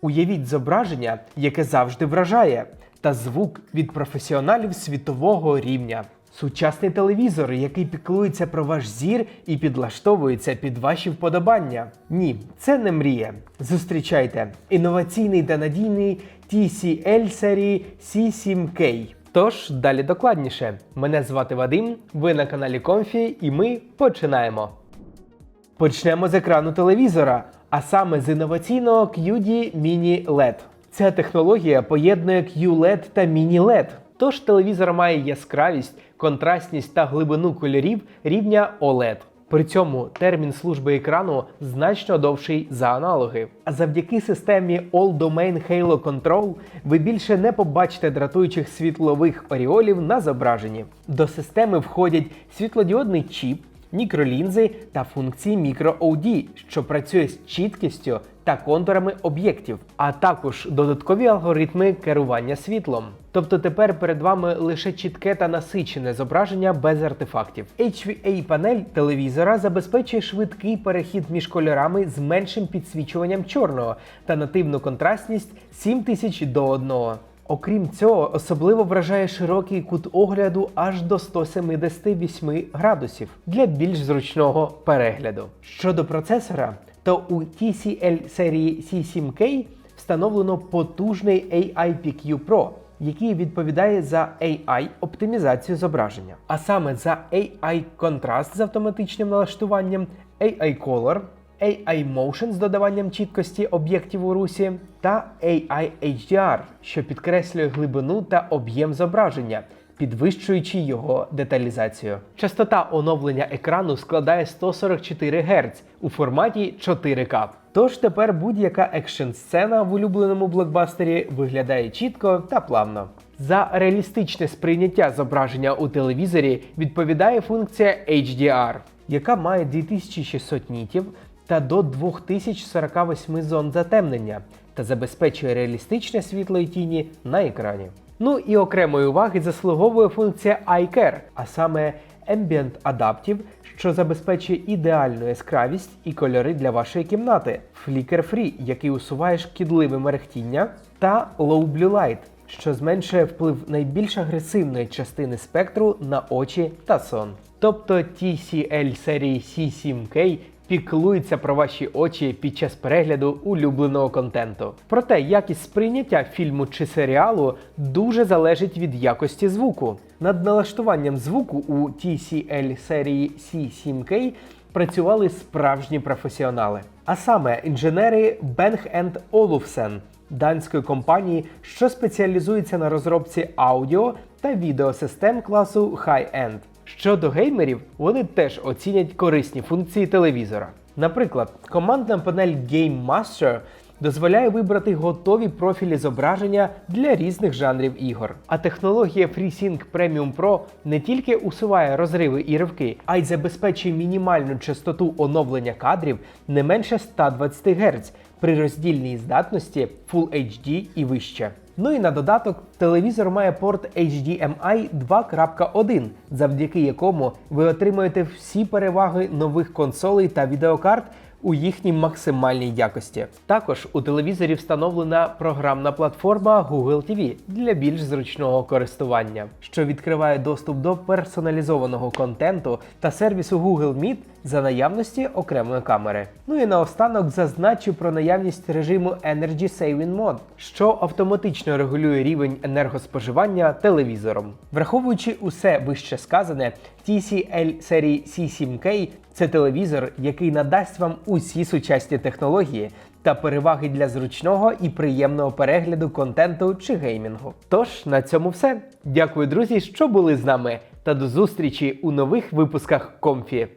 Уявіть зображення, яке завжди вражає, та звук від професіоналів світового рівня. Сучасний телевізор, який піклується про ваш зір і підлаштовується під ваші вподобання. Ні, це не мрія. Зустрічайте інноваційний та надійний TCL серії C7K. Тож далі докладніше. Мене звати Вадим, ви на каналі Комфі, і ми починаємо. Почнемо з екрану телевізора, а саме з інноваційного QD Mini LED. Ця технологія поєднує QLED та Mini LED. Тож телевізор має яскравість, контрастність та глибину кольорів рівня OLED. При цьому термін служби екрану значно довший за аналоги. А завдяки системі All Domain Halo Control ви більше не побачите дратуючих світлових оріолів на зображенні. До системи входять світлодіодний чіп, мікролінзи та функції мікро-OD, що працює з чіткістю та контурами об'єктів, а також додаткові алгоритми керування світлом. Тобто тепер перед вами лише чітке та насичене зображення без артефактів. HVA-панель телевізора забезпечує швидкий перехід між кольорами з меншим підсвічуванням чорного та нативну контрастність 7000 до 1. Окрім цього, особливо вражає широкий кут огляду аж до 178 градусів для більш зручного перегляду. Щодо процесора, то у TCL серії C7K встановлено потужний AIPQ Pro, який відповідає за AI оптимізацію зображення, а саме за AI контраст з автоматичним налаштуванням, AI Color, AI Motion з додаванням чіткості об'єктів у русі та AI HDR, що підкреслює глибину та об'єм зображення, підвищуючи його деталізацію. Частота оновлення екрану складає 144 Гц у форматі 4К. Тож тепер будь-яка екшн сцена в улюбленому блокбастері виглядає чітко та плавно. За реалістичне сприйняття зображення у телевізорі відповідає функція HDR, яка має 2600 нітів та до 2048 зон затемнення та забезпечує реалістичне світло і тіні на екрані. Ну і окремої уваги заслуговує функція iCare, а саме Ambient Adaptive, що забезпечує ідеальну яскравість і кольори для вашої кімнати, Flicker Free, який усуває шкідливе мерехтіння, та Low Blue Light, що зменшує вплив найбільш агресивної частини спектру на очі та сон. Тобто TCL серії C7K піклується про ваші очі під час перегляду улюбленого контенту. Проте якість сприйняття фільму чи серіалу дуже залежить від якості звуку. Над налаштуванням звуку у TCL серії C7K працювали справжні професіонали, а саме інженери Bang Olufsen данської компанії, що спеціалізується на розробці аудіо та відеосистем класу High-End. Щодо геймерів, вони теж оцінять корисні функції телевізора. Наприклад, командна панель Game Master дозволяє вибрати готові профілі зображення для різних жанрів ігор. А технологія FreeSync Premium Pro не тільки усуває розриви і ривки, а й забезпечує мінімальну частоту оновлення кадрів не менше 120 Гц при роздільній здатності Full HD і вище. Ну і на додаток, телевізор має порт HDMI 2.1, завдяки якому ви отримаєте всі переваги нових консолей та відеокарт у їхній максимальній якості. Також у телевізорі встановлена програмна платформа Google TV для більш зручного користування, що відкриває доступ до персоналізованого контенту та сервісу Google Meet за наявності окремої камери. Ну і наостанок зазначу про наявність режиму Energy Saving Mode, що автоматично регулює рівень енергоспоживання телевізором. Враховуючи усе вище сказане, TCL серії C7K це телевізор, який надасть вам усі сучасні технології та переваги для зручного і приємного перегляду контенту чи геймінгу. Тож на цьому все. Дякую, друзі, що були з нами, та до зустрічі у нових випусках Комфі.